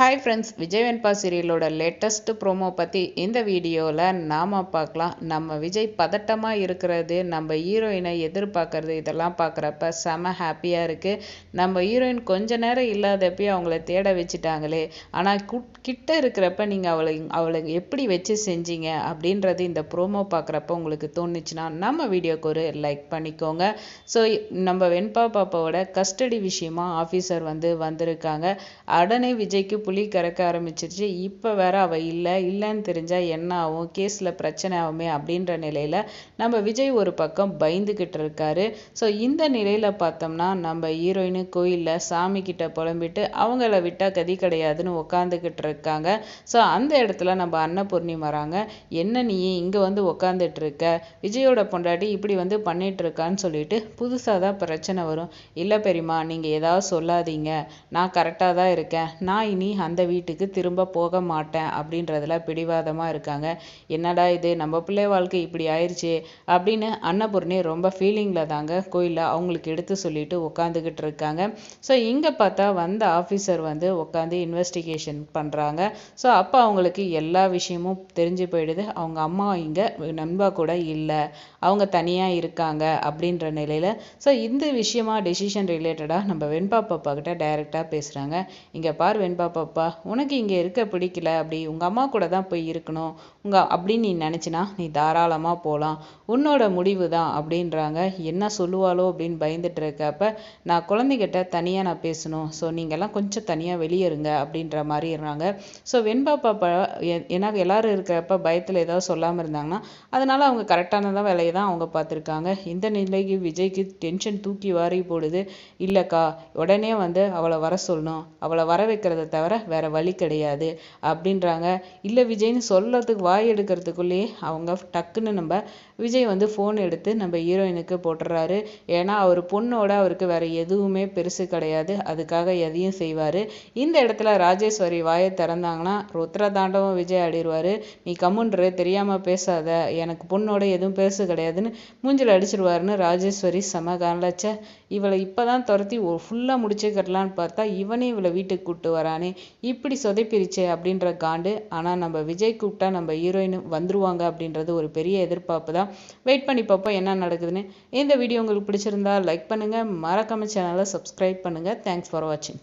Hi friends Vijay Venba சீரியலோட latest promo பற்றி இந்த வீடியோவில் நாம் பார்க்கலாம். நம்ம விஜய் பதட்டமாக இருக்கிறது நம்ம ஹீரோயினை எதிர்பார்க்கறது இதெல்லாம் பார்க்குறப்ப செம ஹாப்பியாக இருக்குது நம்ம ஹீரோயின் கொஞ்ச நேரம் இல்லாதப்பயே அவங்கள தேட வச்சுட்டாங்களே. ஆனால் கிட்ட இருக்கிறப்ப நீங்கள் அவளை அவளை எப்படி வச்சு செஞ்சீங்க அப்படின்றது இந்த ப்ரோமோ பார்க்குறப்ப உங்களுக்கு தோணுச்சுன்னா நம்ம வீடியோக்கு ஒரு லைக் பண்ணிக்கோங்க. ஸோ நம்ம வெண்பா பாப்பாவோட கஸ்டடி விஷயமா ஆஃபீஸர் வந்து வந்திருக்காங்க. உடனே விஜய்க்கு புலி கறக்க ஆரம்பிச்சிருச்சு. இப்போ வேற அவள் இல்லை. இல்லைன்னு தெரிஞ்சால் என்ன ஆகும்? கேஸில் பிரச்சனை ஆகுமே அப்படின்ற நிலையில் நம்ம விஜய் ஒரு பக்கம் பயந்துக்கிட்டு இருக்காரு. ஸோ இந்த நிலையில் பார்த்தோம்னா நம்ம ஹீரோயின் கோயிலில் சாமி கிட்ட புலம்பிட்டு அவங்கள விட்டால் கதி கிடையாதுன்னு உக்காந்துக்கிட்டு இருக்காங்க. ஸோ அந்த இடத்துல நம்ம அன்னபூர்ணி வராங்க. என்ன நீ இங்கே வந்து உக்காந்துட்டு இருக்க? விஜயோட பொண்டாட்டி இப்படி வந்து பண்ணிட்டு இருக்கான்னு சொல்லிட்டு புதுசாக தான் பிரச்சனை வரும். இல்லை பெரியமா நீங்கள் ஏதாவது சொல்லாதீங்க. நான் கரெக்டாக தான் இருக்கேன். நான் இனி அந்த வீட்டுக்கு திரும்ப போக மாட்டேன் அப்படின்றதுல பிடிவாதமாக இருக்காங்க. என்னடா இது? நம்ம பிள்ளை வாழ்க்கை இப்படி ஆயிடுச்சு அப்படின்னு அன்னபூர்ணி ரொம்ப ஃபீலிங்கில் தாங்க கோயிலில் அவங்களுக்கு எடுத்து சொல்லிட்டு உட்காந்துக்கிட்டு இருக்காங்க. ஸோ இங்கே பார்த்தா வந்த ஆஃபீஸர் வந்து உட்காந்து இன்வெஸ்டிகேஷன் பண்ணுறாங்க ஸோ அப்போ அவங்களுக்கு எல்லா விஷயமும் தெரிஞ்சு போயிடுது. அவங்க அம்மா இங்கே நண்பா கூட இல்லை. அவங்க தனியாக இருக்காங்க அப்படின்ற நிலையில். ஸோ இந்த விஷயமா டெசிஷன் ரிலேட்டடாக நம்ம வெண்பாப்பா கிட்ட டைரெக்டாக பேசுகிறாங்க இங்கே பார் வெண்பாப்பா பாப்பா உனக்கு இங்கே இருக்க பிடிக்கல அப்படி உங்கள் அம்மா கூட தான் போய் இருக்கணும். உங்கள் அப்படின்னு நீ நினச்சினா நீ தாராளமாக போகலாம் உன்னோட முடிவு தான் அப்படின்றாங்க. என்ன சொல்லுவாளோ அப்படின்னு பயந்துட்டு இருக்கப்ப நான் குழந்தைகிட்ட தனியாக நான் பேசணும். ஸோ நீங்கள்லாம் கொஞ்சம் தனியாக வெளியேறுங்க அப்படின்ற மாதிரி இருந்தாங்க. ஸோ வெண்பா பாப்பா ஏன்னா எல்லாரும் இருக்கிறப்ப பயத்தில் ஏதாவது சொல்லாமல் இருந்தாங்கன்னா அதனால் அவங்க கரெக்டானதான் வேலையை தான் அவங்க பார்த்துருக்காங்க. இந்த நிலைக்கு விஜய்க்கு டென்ஷன் தூக்கி வாரி போடுது. இல்லைக்கா உடனே வந்து அவளை வர சொல்லணும். அவளை வர வைக்கிறத தவிர வேற வழி கிடையாது அப்படின்றாங்க. இல்லை விஜய்னு சொல்கிறதுக்கு வாய் எடுக்கிறதுக்குள்ளேயே அவங்க டக்குன்னு நம்ம விஜய் வந்து ஃபோன் எடுத்து நம்ம ஹீரோயினுக்கு போட்டுறாரு. ஏன்னா அவர் பொண்ணோட அவருக்கு வேற எதுவுமே பெருசு கிடையாது. அதுக்காக எதையும் செய்வார். இந்த இடத்துல ராஜேஸ்வரி வாயை திறந்தாங்கன்னா ருத்ர தாண்டவம் விஜய் ஆடிடுவார் நீ கம்முன்று தெரியாமல் பேசாத. எனக்கு பொண்ணோட எதுவும் பெருசு கிடையாதுன்னு மூஞ்சில் அடிச்சிருவாருன்னு ராஜேஸ்வரி செம காணலச்ச இவளை இப்போதான் துரத்தி ஃபுல்லாக முடிச்சுக்கட்டலான்னு பார்த்தா இவனே இவளை வீட்டுக்கு கூப்பிட்டு வரானே. இப்படி சொதைப்பிரிச்சே அப்படின்ற காண்டு ஆனால் நம்ம விஜய் கூப்பிட்டா நம்ம ஹீரோயின் வந்துருவாங்க அப்படின்றது ஒரு பெரிய எதிர்பார்ப்பு தான். வெயிட் பண்ணி பார்ப்போம் என்ன நடக்குதுன்னு. இந்த வீடியோ உங்களுக்கு பிடிச்சிருந்தா லைக் பண்ணுங்கள் மறக்காம சேனலை சப்ஸ்கிரைப் பண்ணுங்கள் தேங்க்ஸ் ஃபார் வாட்சிங்